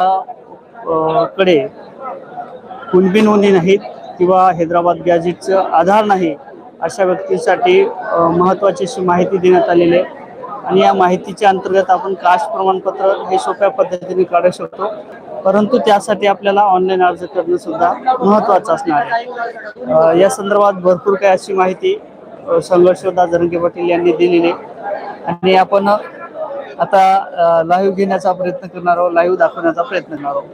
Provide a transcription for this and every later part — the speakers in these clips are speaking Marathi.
कडे कुणबी नोंदी नाहीत किंवा हैदराबाद गॅजेटचं आधार नाही अशा व्यक्तींसाठी महत्त्वाची अशी माहिती देण्यात आलेली आहे. आणि या माहितीच्या अंतर्गत आपण कास्ट प्रमाणपत्र हे सोप्या पद्धतीने काढू शकतो. परंतु त्यासाठी आपल्याला ऑनलाईन अर्ज करणं सुद्धा महत्त्वाचं असणार आहे. या संदर्भात भरपूर काही अशी माहिती संघर्ष संघर्षदा जरंगे पाटील यांनी दिलेली आहे. आणि आपण आता लाईव्ह घेण्याचा प्रयत्न करणार आहोत लाईव्ह दाखवण्याचा प्रयत्न करणार आहोत.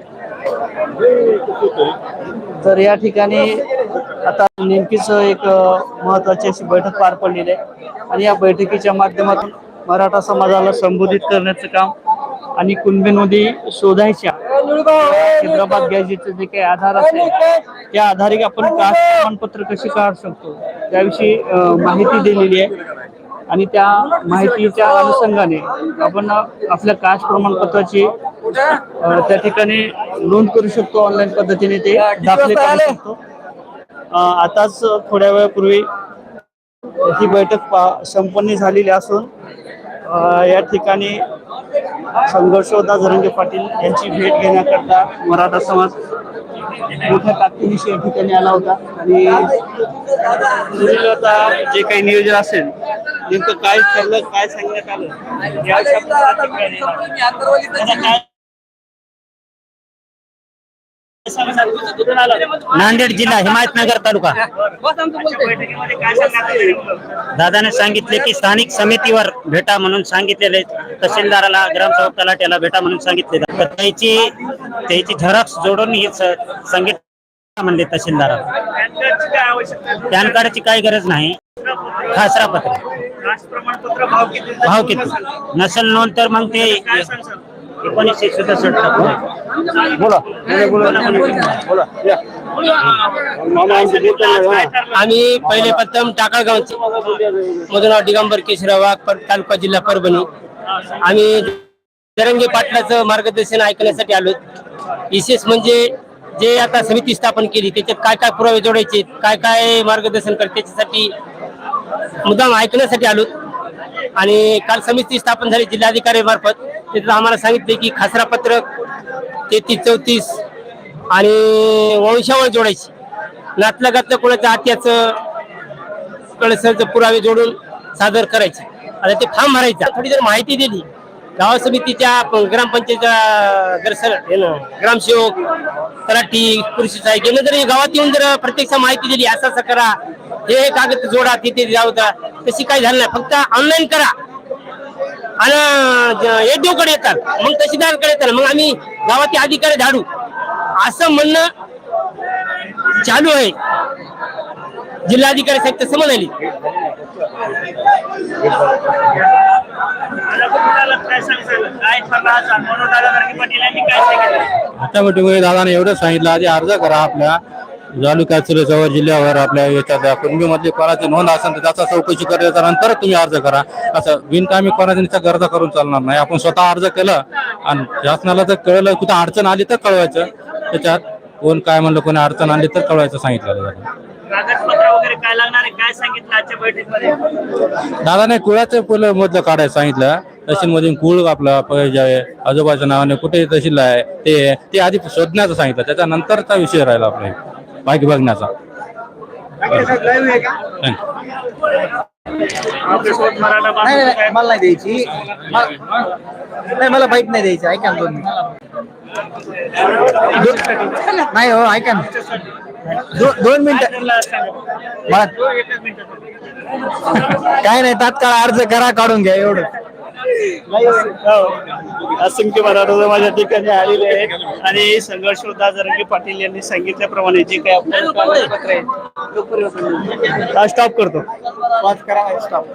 तर या ठिकाणी आता नेमकीच एक महत्वाची अशी बैठक पार पडलेली आहे. आणि या बैठकीच्या माध्यमातून मराठा समाजाला संबोधित करण्याचं काम आणि कुणबी नोंदी शोधायच्या हैदराबाद गॅजेटचे जे काही आधार असेल त्या आधारे आपण कास्ट प्रमाणपत्र कसे काढू शकतो त्याविषयी माहिती दिलेली आहे. आणि त्या माहितीच्या अनुषंगाने आपण आपल्या कास्ट प्रमाणपत्राची त्या ठिकाणी नोंद करू शकतो ऑनलाईन पद्धतीने ते दाखले करू शकतो. आताच थोड्या वेळापूर्वी ही बैठक पा- संपन्न झालेली असून या ठिकाणी संघर्षोदा जरंगे पाटील यांची भेट घेण्याकरता मराठा समाज मोठ्या ताकदीनिशी या ठिकाणी आला होता. आणि पुढील आता जे काही नियोजन असेल नेमकं काय ठरलं काय सांगण्यात आलं? या? नांदेड जिल्हा हिमायतनगर तालुका? दादाने सांगितले की स्थानिक समितीवर भेटा म्हणून सांगितलेले तहसीलदाराला ग्रामसेवक तलाट्याला भेटा म्हणून सांगितले तर त्याची त्याची झेरॉक्स जोडून ही सांगितलं म्हणले तहसीलदाराला. पॅन कार्डची काय आवश्यकता आहे? पॅन कार्डची काही गरज नाही. खासरा पत्र. कास्ट प्रमाणपत्र भाव किती भाव किती? नसेल नोंद तर मग ते काय सांगशाल? एकोणीसशे सदुसष्ट बोला. बोला आम्ही पहिले प्रथम टाकळगावचे माझं नाव दिगंबर केशवराव वाघ पर- तालुका जिल्हा परभणी. आम्ही जरंगे पाटलाचं मार्गदर्शन ऐकण्यासाठी आलो. विशेष म्हणजे जे आता समिती स्थापन केली त्याच्यात काय काय पुरावे जोडायचे काय काय मार्गदर्शन करते त्याच्यासाठी मुद्दाम ऐकण्यासाठी आलो. आणि काल समिती स्थापन झाली जिल्हाधिकारी मार्फत. तिथं आम्हाला सांगितले की खासरा पत्रक तेहतीस चौतीस आणि वंशावळ जोडायची. नातलं घातलं कोणाच्या आत्याचं कळसाचं पुरावे जोडून सादर करायचे. आता ते फॉर्म भरायचा. थोडी जर माहिती दिली. गाव समितीच्या ग्रामपंचायतच्या दर्शन ना, ग्रामसेवक तलाठी कृषी सहाय्यक यांना जर गावात येऊन जर प्रत्यक्ष माहिती दिली असं असं करा. हे हे कागद जोडा तिथे जाऊ द्या. तशी काही झालं नाही. फक्त ऑनलाईन करा. आणि एडीओ कडे येतात. मग तहसीलदारकडे येतात. मग आम्ही गावातील अधिकारी धाडू. असं म्हणणं चालू आहे. जिल्हाधिकारी साहेब तसं म्हणाली. आता दादाने एवढं सांगितलं. आधी अर्ज करा आपल्या. तालुक्यात जिल्ह्यावर आपल्या याच्यात कुणबीमधली कोणाची नोंद असेल तर त्याचा चौकशी करायच्या नंतर तुम्ही अर्ज करा. असं बिनकामी कोणाच्या गरजा करून चालणार नाही. आपण स्वतः अर्ज केलं आणि शासनाला जर कळलं कुठं अडचण आली तर कळवायचं. त्याच्यात कोण काय म्हणलं कोणी अडचण आली तर कळवायचं सांगितलं वगैरे काय लागणार आहे? काय सांगितलं आजच्या बैठकीमध्ये? दादाने कुळाचं फुलं मधलं काढायला सांगितलं. तहसील मधून कुळ आपला आजोबाच्या नावाने कुठे तहसील आहे ते ते आधी शोधण्याचं सांगितलं. त्याच्यानंतरचा विषय राहिला आपला. बाकी बघण्याचा. आपल्यासोबत मराठा बांधव नाही नाही, मला नाही द्यायची मला- नाही मला बाईक नाही द्यायची. ऐका ना दोन मिनिट. दो- नाही हो ऐका ना. दो- दोन मिनिट काय. मला हो. काय नाही तात्काळ अर्ज करा काढून घ्या एवढं हो. असंख्य मराठा माझ्या ठिकाणी आलेले आहेत आणि संघर्ष होता जरंगे पाटील यांनी सांगितल्याप्रमाणे जे काही आपल्याला कागदपत्र आहे स्टॉप करतो पाच करा स्टॉप